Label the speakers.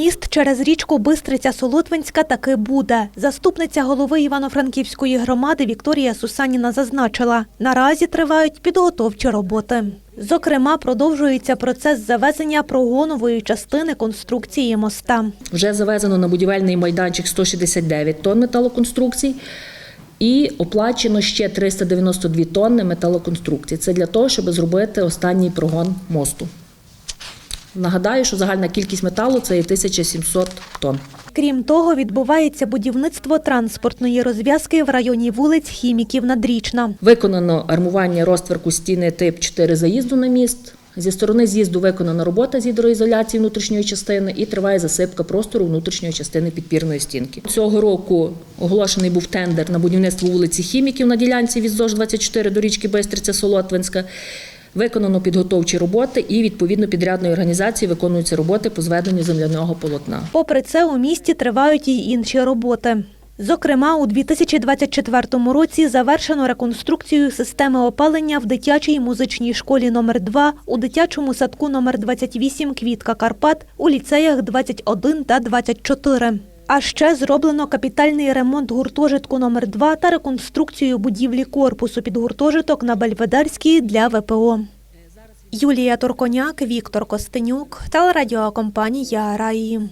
Speaker 1: Міст через річку Бистриця Солотвинська таки буде. Заступниця голови Івано-Франківської громади Вікторія Сусаніна зазначила, наразі тривають підготовчі роботи. Зокрема, продовжується процес завезення прогонової частини конструкції моста.
Speaker 2: Вже завезено на будівельний майданчик 169 тонн металоконструкцій і оплачено ще 392 тонни металоконструкцій. Це для того, щоб зробити останній прогон мосту. Нагадаю, що загальна кількість металу це є 1700 тонн.
Speaker 1: Крім того, відбувається будівництво транспортної розв'язки в районі вулиць Хіміків Надрічна.
Speaker 2: Виконано армування розтверку стіни тип 4 заїзду на міст. Зі сторони з'їзду виконана робота з гідроізоляції внутрішньої частини і триває засипка простору внутрішньої частини підпірної стінки. Цього року оголошений був тендер на будівництво вулиці Хіміків на ділянці від ЗОЖ 24 до річки Бистриця Солотвинська. Виконано підготовчі роботи і відповідно підрядної організації виконуються роботи по зведенню земляного полотна.
Speaker 1: Попри це, у місті тривають і інші роботи. Зокрема, у 2024 році завершено реконструкцію системи опалення в дитячій музичній школі номер 2 у дитячому садку номер 28 Квітка Карпат у ліцеях 21 та 24. А ще зроблено капітальний ремонт гуртожитку номер 2 та реконструкцію будівлі корпусу під гуртожиток на Бельведерській для ВПО. Юлія Турконяк, Віктор Костенюк, телерадіокомпанія Раї.